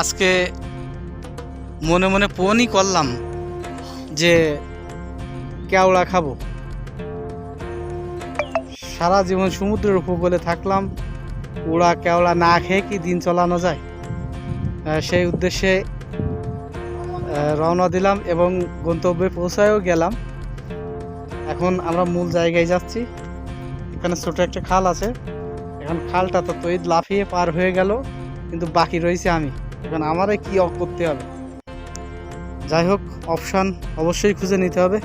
আজকে মনে মনে ফোনই করলাম যে কেওড়া খাব। সারা জীবন সমুদ্রের উপকূলে থাকলাম ওড়া কেওড়া না খেয়ে কি দিন চলানো যায়? সেই উদ্দেশ্যে রওনা দিলাম এবং গন্তব্যে পৌঁছায়ও গেলাম। এখন আমরা মূল জায়গায় যাচ্ছি। এখানে ছোট একটা খাল আছে। এখন খালটা তো তৈরি লাফিয়ে পার হয়ে গেল, কিন্তু বাকি রয়েছে আমি। এখন আমারে কি করতে হবে? যাই হোক অপশান অবশ্যই খুঁজে নিতে হবে।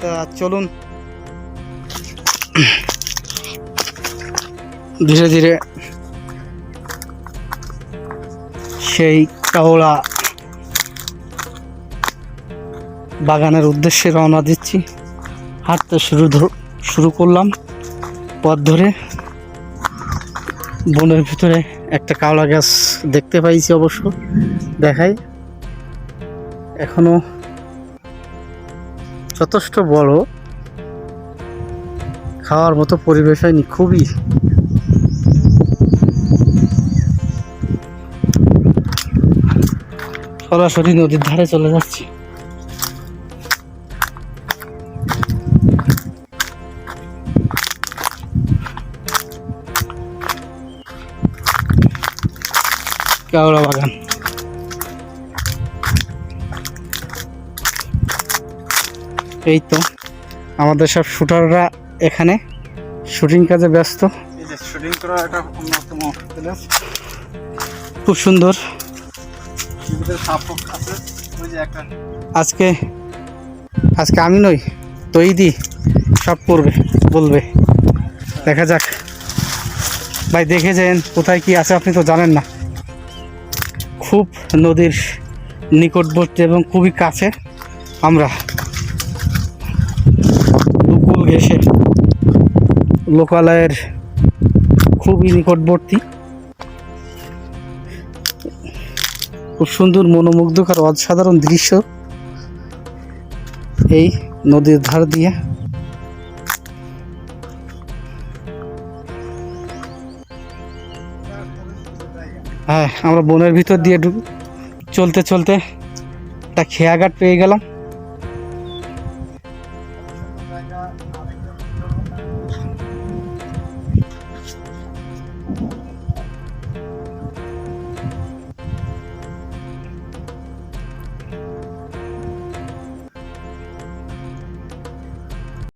তা চলুন। ধীরে ধীরে সেই কাওড়া বাগানের উদ্দেশ্যে রওনা দিচ্ছি। হাঁটতে শুরু শুরু করলাম। পথ ধরে বনের ভিতরে একটা কাওড়া গাছ দেখতে পাইছি অবশ্য, দেখাই। এখনও যথেষ্ট বড়। খাওয়ার মতো পরিবেশ হয়নি, খুবই। সরাসরি নদীর ধারে চলে যাচ্ছি। কেওড়া বাগান। এই তো আমাদের সব শুটাররা এখানে শুটিং কাজে ব্যস্ত। শুটিং করা একটা অন্যতম খুব সুন্দর। আজকে আজকে আমি নই তৈদি সব করবে বলবে। দেখা যাক। ভাই দেখে যান কোথায় কি আছে আপনি তো জানেন না। খুব নদীর নিকটবর্তী এবং খুবই কাছে। আমরা দুকুল ঘেসে লোকালয়ের খুবই নিকটবর্তী। খুব সুন্দর মনোমুগ্ধকর অসাধারণ দৃশ্য এই নদীর ধার দিয়ে। হ্যাঁ আমরা বনের ভিতর দিয়ে চলতে চলতে একটা খেয়াঘাট পেয়ে গেলাম।